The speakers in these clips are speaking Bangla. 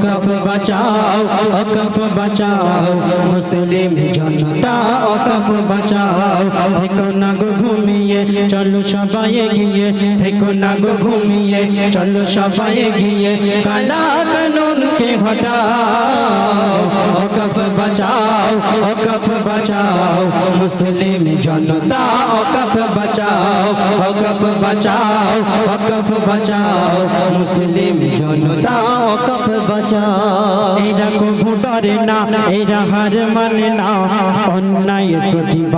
অকফ বাঁচাও অকফ বাঁচাও, মুসলিম জনতা অকফ বাঁচাও। থেকো না গো ঘুমিয়ে, চলো সবাই গিয়ে থেকো না গো ঘুমিয়ে, চলো সবাই গিয়ে কালা কানুন কে হটাও। মুসলিম জনতা অকফ বাঁচাও অকফ বাঁচাও অকফ বাঁচাও। মুসলিম জনতা অকফ বাঁচাও। এরা কবু ডরে না, এরা হার মানে না, অন্যায়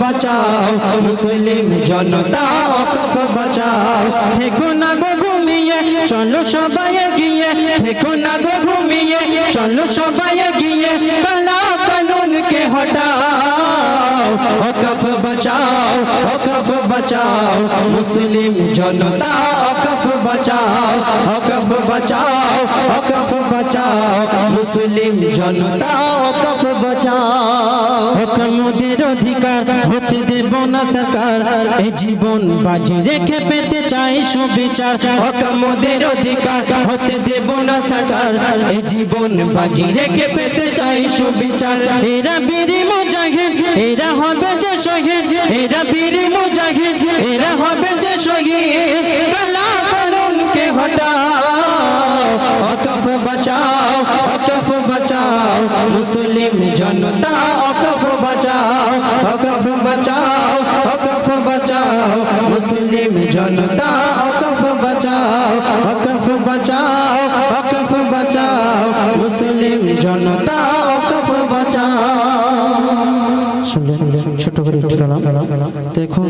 بچاؤ مسلم جنتا کف بچاؤ ٹھیکو نہ گو گھومیے چلو سبائے گیے ٹھیکو نہ گو گھومیے چلو سبائے گیے کلا قانون کے ہٹاؤ اکف بچاؤ کف بچاؤ مسلم جنتا کف بچاؤ اکف بچاؤ اکف بچاؤ مسلم جنتا کف بچاؤ বাঁচাও হকমদের অধিকার হতে দেব না সরকার। এই জীবন বাজি রেখে পেতে চাই সুবিচার। হকমদের অধিকার হতে দেব না সরকার। এই জীবন বাজি রেখে পেতে চাই সুবিচার। এরা বীরি মুজাহিদ, এরা হবে যে শহীদ। এরা বীরি মুজাহিদ, এরা হবে যে শহীদ। কালা কানুন কে হটাও অকফ বাঁচাও অকফ বাঁচাও। মুসলিম জনতা অকফ বাঁচাও অকফ বাঁচাও মুসলিম জনতা অকফ বাঁচাও অকফ বাঁচাও অকফ বাঁচাও মুসলিম জনতা অকফ বাঁচাও শুনলেন ছোট করে একটু গালাম দেখুন